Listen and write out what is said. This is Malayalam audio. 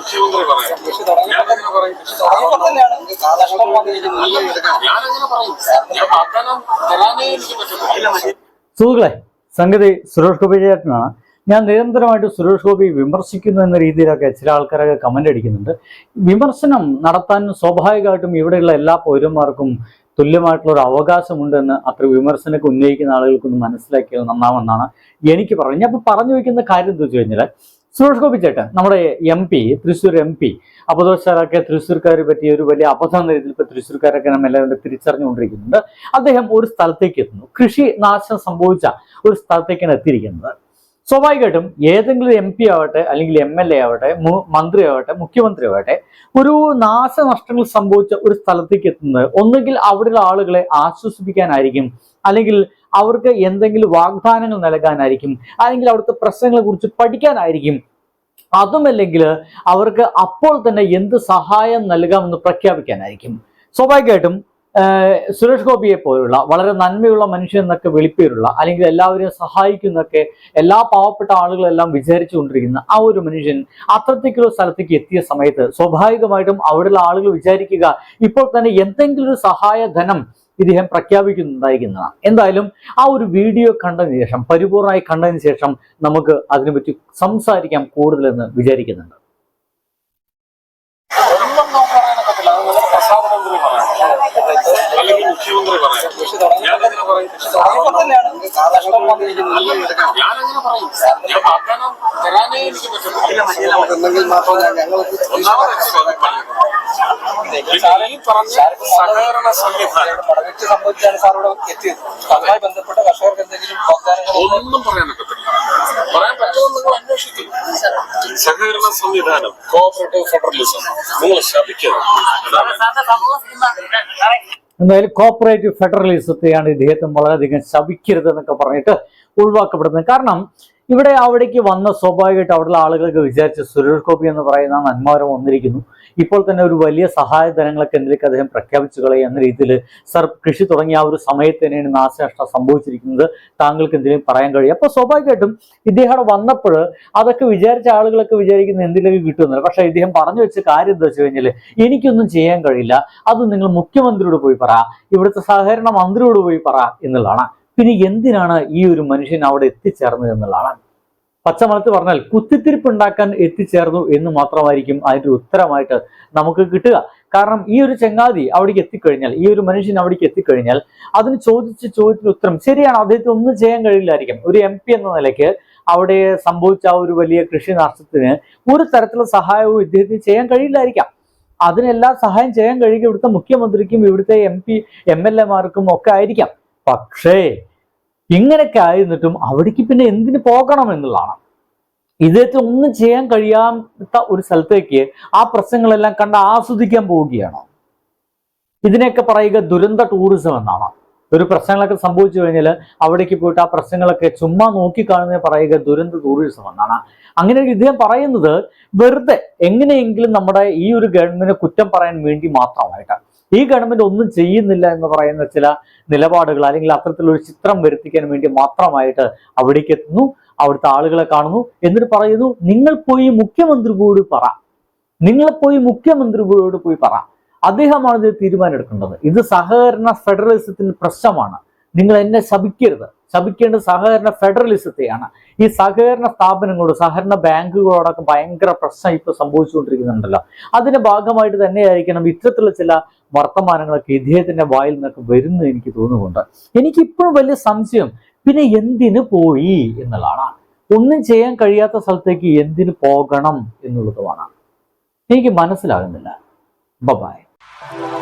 മുഖ്യമന്ത്രി പറയാം. ഞാനങ്ങനെ ഞാനങ്ങനെ ഞാൻ വാഗ്ദാനം തരാനേ എനിക്ക് പറ്റുന്നില്ല സുഹൃത്തുക്കളെ സംഗതി സുരേഷ് ഗോപി ചേട്ടനാണ്. ഞാൻ നിരന്തരമായിട്ട് സുരേഷ് ഗോപി വിമർശിക്കുന്നു എന്ന രീതിയിലൊക്കെ ചില ആൾക്കാരൊക്കെ കമന്റ് അടിക്കുന്നുണ്ട്. വിമർശനം നടത്താൻ സ്വാഭാവികമായിട്ടും ഇവിടെയുള്ള എല്ലാ പൗരന്മാർക്കും തുല്യമായിട്ടുള്ള ഒരു അവകാശമുണ്ടെന്ന് അത്ര വിമർശനമൊക്കെ ഉന്നയിക്കുന്ന ആളുകൾക്കൊന്ന് മനസ്സിലാക്കിയത് നന്നാമെന്നാണ് എനിക്ക് പറയുന്നത്. ഞാൻ ഇപ്പൊ പറഞ്ഞു വയ്ക്കുന്ന കാര്യം എന്താ വെച്ച് കഴിഞ്ഞാൽ സുരേഷ് ഗോപി ചേട്ടൻ നമ്മുടെ M P Thrissur M P അപദോഷാരൊക്കെ തൃശ്ശൂർക്കാരെ പറ്റിയ ഒരു വലിയ അബദ്ധം എന്ന രീതിയിൽ ഇപ്പൊ തൃശ്ശൂർക്കാരൊക്കെ എല്ലാവരും തിരിച്ചറിഞ്ഞുകൊണ്ടിരിക്കുന്നുണ്ട്. അദ്ദേഹം ഒരു സ്ഥലത്തേക്ക് എത്തുന്നു. കൃഷി നാശം സംഭവിച്ച ഒരു സ്ഥലത്തേക്കാണ് എത്തിയിരിക്കുന്നത്. സ്വാഭാവികമായിട്ടും ഏതെങ്കിലും എം പി ആവട്ടെ അല്ലെങ്കിൽ എം എൽ എ ആവട്ടെ മന്ത്രി ആവട്ടെ മുഖ്യമന്ത്രി ആവട്ടെ ഒരു നാശനഷ്ടങ്ങൾ സംഭവിച്ച ഒരു സ്ഥലത്തേക്ക് എത്തുന്നത് ഒന്നുകിൽ അവിടെയുള്ള ആളുകളെ ആശ്വസിപ്പിക്കാനായിരിക്കും അല്ലെങ്കിൽ അവർക്ക് എന്തെങ്കിലും വാഗ്ദാനങ്ങൾ നൽകാനായിരിക്കും അല്ലെങ്കിൽ അവിടുത്തെ പ്രശ്നങ്ങളെ കുറിച്ച് പഠിക്കാനായിരിക്കും അതുമല്ലെങ്കിൽ അവർക്ക് അപ്പോൾ തന്നെ എന്ത് സഹായം നൽകാമെന്ന് പ്രഖ്യാപിക്കാനായിരിക്കും. സ്വാഭാവികമായിട്ടും സുരേഷ് ഗോപിയെ പോലുള്ള വളരെ നന്മയുള്ള മനുഷ്യൻ എന്നൊക്കെ വെളിപ്പേരുള്ള അല്ലെങ്കിൽ എല്ലാവരെയും സഹായിക്കുന്നൊക്കെ എല്ലാ പാവപ്പെട്ട ആളുകളെല്ലാം വിചാരിച്ചുകൊണ്ടിരിക്കുന്ന ആ ഒരു മനുഷ്യൻ അത്രത്തേക്കുള്ള സ്ഥലത്തേക്ക് എത്തിയ സമയത്ത് സ്വാഭാവികമായിട്ടും അവിടെയുള്ള ആളുകൾ വിചാരിക്കുക ഇപ്പോൾ തന്നെ എന്തെങ്കിലും ഒരു സഹായധനം ഇദ്ദേഹം പ്രഖ്യാപിക്കുന്നുണ്ടായിരിക്കുന്നതാണ്. എന്തായാലും ആ ഒരു വീഡിയോ കണ്ടതിന് ശേഷം പരിപൂർണമായി കണ്ടതിന് ശേഷം നമുക്ക് അതിനെപ്പറ്റി സംസാരിക്കാം കൂടുതലെന്ന് വിചാരിക്കുന്നുണ്ട് ഒന്നും നമുക്ക് പറയാനൊക്കത്തില്ല അത് നമ്മുടെ പ്രസാദമന്ത്രി പറയാം അല്ലെങ്കിൽ സഹകരണ സംവിധാനം ഇവിടെ എത്തിയത് അതുമായി ബന്ധപ്പെട്ട കർഷകർക്ക് എന്തെങ്കിലും ഒന്നും പറയാനൊക്കത്തില്ല പറയാൻ പറ്റുമെന്ന് നിങ്ങൾ സഹകരണ സംവിധാനം കോഓപ്പറേറ്റീവ് ഫെഡറലിസം നിങ്ങൾ ശപിക്കരുത് അതാണ്. എന്തായാലും കോപ്പറേറ്റീവ് ഫെഡറലിസത്തെയാണ് ഇദ്ദേഹത്തെ വളരെയധികം ശപിക്കരുത് എന്നൊക്കെ പറഞ്ഞിട്ട് ഒഴിവാക്കപ്പെടുന്നത് കാരണം ഇവിടെ അവിടേക്ക് വന്ന സ്വാഭാവികമായിട്ട് അവിടെയുള്ള ആളുകൾക്ക് വിചാരിച്ച സുരേഷ് ഗോപി എന്ന് പറയുന്ന നന്മാരം വന്നിരിക്കുന്നു. ഇപ്പോൾ തന്നെ ഒരു വലിയ സഹായധനങ്ങളൊക്കെ എന്തിലേക്ക് അദ്ദേഹം പ്രഖ്യാപിച്ചു കളയും എന്ന രീതിയിൽ സർ കൃഷി തുടങ്ങിയ ആ ഒരു സമയത്ത് തന്നെയാണ് നാശനഷ്ടം സംഭവിച്ചിരിക്കുന്നത്. താങ്കൾക്ക് എന്തെങ്കിലും പറയാൻ കഴിയും. അപ്പോൾ സ്വാഭാവികമായിട്ടും ഇദ്ദേഹം വന്നപ്പോൾ അതൊക്കെ വിചാരിച്ച ആളുകളൊക്കെ വിചാരിക്കുന്ന എന്തിലേക്ക് കിട്ടുമെന്നില്ല. പക്ഷെ ഇദ്ദേഹം പറഞ്ഞു വെച്ച കാര്യം എന്താ വെച്ച് കഴിഞ്ഞാൽ എനിക്കൊന്നും ചെയ്യാൻ കഴിയില്ല. അത് നിങ്ങൾ മുഖ്യമന്ത്രിയോട് പോയി പറ. ഇവിടുത്തെ സഹകരണ മന്ത്രിയോട് പോയി പറ എന്നുള്ളതാണ്. പിന്നെ എന്തിനാണ് ഈ ഒരു മനുഷ്യൻ അവിടെ എത്തിച്ചേർന്നത് എന്നുള്ളതാണ്. പച്ചമലത്ത് പറഞ്ഞാൽ കുത്തിത്തിരിപ്പ് ഉണ്ടാക്കാൻ എത്തിച്ചേർന്നു എന്ന് മാത്രമായിരിക്കും അതിന്റെ ഉത്തരമായിട്ട് നമുക്ക് കിട്ടുക. കാരണം ഈ ഒരു ചങ്ങാതി അവിടേക്ക് എത്തിക്കഴിഞ്ഞാൽ ഈ ഒരു മനുഷ്യൻ അവിടേക്ക് എത്തിക്കഴിഞ്ഞാൽ അതിന് ചോദിച്ച ചോദ്യത്തിന് ഉത്തരം ശരിയാണ് അദ്ദേഹത്തിന് ഒന്നും ചെയ്യാൻ കഴിയില്ലായിരിക്കും. ഒരു എം പി എന്ന നിലയ്ക്ക് അവിടെ സംഭവിച്ച ആ ഒരു വലിയ കൃഷി നാശത്തിന് ഒരു തരത്തിലുള്ള സഹായവും ഇദ്ദേഹത്തിന് ചെയ്യാൻ കഴിയില്ലായിരിക്കാം. അതിനെല്ലാം സഹായം ചെയ്യാൻ കഴിയുക ഇവിടുത്തെ മുഖ്യമന്ത്രിക്കും ഇവിടുത്തെ എം പി എം എൽ എമാർക്കും ഒക്കെ ആയിരിക്കാം. പക്ഷേ ഇങ്ങനെയൊക്കെ ആയിരുന്നിട്ടും അവിടേക്ക് പിന്നെ എന്തിനു പോകണം എന്നുള്ളതാണ്. ഇദ്ദേഹത്തിന് ഒന്നും ചെയ്യാൻ കഴിയാത്ത ഒരു സ്ഥലത്തേക്ക് ആ പ്രശ്നങ്ങളെല്ലാം കണ്ട് ആസ്വദിക്കാൻ പോവുകയാണ്. ഇതിനെയൊക്കെ പറയുക ദുരന്ത ടൂറിസം എന്നാണ്. ഒരു പ്രശ്നങ്ങളൊക്കെ സംഭവിച്ചു കഴിഞ്ഞാൽ അവിടേക്ക് പോയിട്ട് ആ പ്രശ്നങ്ങളൊക്കെ ചുമ്മാ നോക്കിക്കാണുന്ന പറയുക ദുരന്ത ടൂറിസം എന്നാണ്. അങ്ങനെ ഇദ്ദേഹം പറയുന്നത് വെറുതെ എങ്ങനെയെങ്കിലും നമ്മുടെ ഈ ഒരു ഗവൺമെന്റിനെ കുറ്റം പറയാൻ വേണ്ടി മാത്രമായിട്ട്. ഈ ഗവൺമെന്റ് ഒന്നും ചെയ്യുന്നില്ല എന്ന് പറയുന്ന ചില നിലപാടുകൾ അല്ലെങ്കിൽ അത്തരത്തിലൊരു ചിത്രം വരുത്തിക്കാൻ വേണ്ടി മാത്രമായിട്ട് അവിടേക്ക് എത്തുന്നു അവിടുത്തെ ആളുകളെ കാണുന്നു എന്നിട്ട് പറയുന്നു നിങ്ങൾ പോയി മുഖ്യമന്ത്രി മുഖ്യമന്ത്രിയോട് പറ. നിങ്ങൾ പോയി മുഖ്യമന്ത്രിയോട് പോയി പറ. അദ്ദേഹമാണ് ഇത് തീരുമാനമെടുക്കേണ്ടത്. ഇത് സഹകരണ ഫെഡറലിസത്തിന്റെ പ്രശ്നമാണ്. നിങ്ങൾ എന്നെ ശപിക്കരുത്. ശപിക്കേണ്ടത് സഹകരണ ഫെഡറലിസത്തെയാണ്. ഈ സഹകരണ സ്ഥാപനങ്ങളോട് സഹകരണ ബാങ്കുകളോടൊക്കെ ഭയങ്കര പ്രശ്നം ഇപ്പൊ സംഭവിച്ചുകൊണ്ടിരിക്കുന്നുണ്ടല്ലോ. അതിന്റെ ഭാഗമായിട്ട് തന്നെയായിരിക്കണം ഇത്തരത്തിലുള്ള ചില വർത്തമാനങ്ങളൊക്കെ ഇദ്ദേഹത്തിന്റെ വായിൽ നിന്നൊക്കെ വരുന്നു എനിക്ക് തോന്നുന്നുണ്ട്. എനിക്കിപ്പോഴും വലിയ സംശയം പിന്നെ എന്തിന് പോയി എന്നുള്ളതാണ്. ഒന്നും ചെയ്യാൻ കഴിയാത്ത സ്ഥലത്തേക്ക് എന്തിന് പോകണം എന്നുള്ളതുമാണ്. എനിക്ക് മനസ്സിലാകുന്നില്ല. Bye Oh.